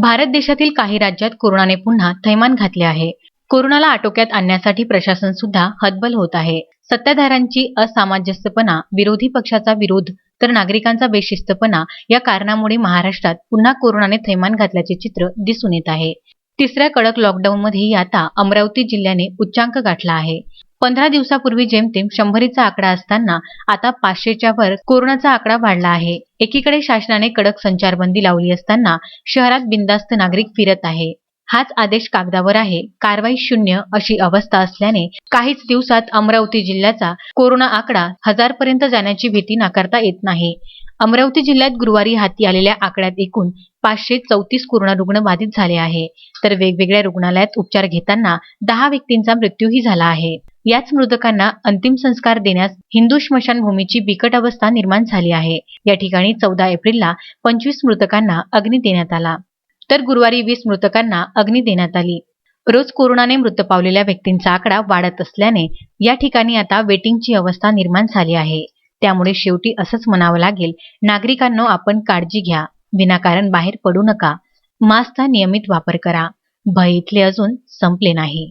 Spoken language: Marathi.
भारत देशातील काही राज्यात कोरोनाने पुन्हा थैमान घातले आहे. कोरोनाला आटोक्यात आणण्यासाठी प्रशासन सुद्धा हतबल होत आहे. सत्ताधाऱ्यांची असामंजस्यपणा विरोधी पक्षाचा विरोध तर नागरिकांचा बेशिस्तपणा या कारणामुळे महाराष्ट्रात पुन्हा कोरोनाने थैमान घातल्याचे चित्र दिसून येत आहे. तिसऱ्या कडक लॉकडाऊनमध्येही आता अमरावती जिल्ह्याने उच्चांक गाठला आहे. पंधरा दिवसापूर्वी जेमतेम शंभरीचा आकडा असताना आता पाचशेच्या वर कोरोनाचा आकडा वाढला आहे. एकीकडे शासनाने कडक संचारबंदी लावली असताना शहरात बिंदास्त नागरिक फिरत आहे. हाच आदेश कागदावर आहे. कारवाई शून्य अशी अवस्था असल्याने काहीच दिवसात अमरावती जिल्ह्याचा कोरोना आकडा हजार पर्यंत जाण्याची भीती नाकारता येत नाही. अमरावती जिल्ह्यात गुरुवारी हाती आलेल्या आकड्यात एकूण पाचशे चौतीस कोरोना रुग्ण बाधित झाले आहे. तर वेगवेगळ्या रुग्णालयात उपचार घेताना दहा व्यक्तींचा मृत्यूही झाला आहे. याच मृतकांना अंतिम संस्कार देण्यास हिंदू स्मशानभूमीची बिकट अवस्था निर्माण झाली आहे. या ठिकाणी चौदा एप्रिलला पंचवीस मृतकांना अग्नी देण्यात आला. तर गुरुवारी वीस मृतकांना अग्नी देण्यात आली. रोज कोरोनाने मृत पावलेल्या व्यक्तींचा आकडा वाढत असल्याने या ठिकाणी आता वेटिंगची अवस्था निर्माण झाली आहे. त्यामुळे शेवटी असंच म्हणावं लागेल नागरिकांनो आपण काळजी घ्या. विनाकारण बाहेर पडू नका. मास्कचा नियमित वापर करा. भय इथले अजून संपले नाही.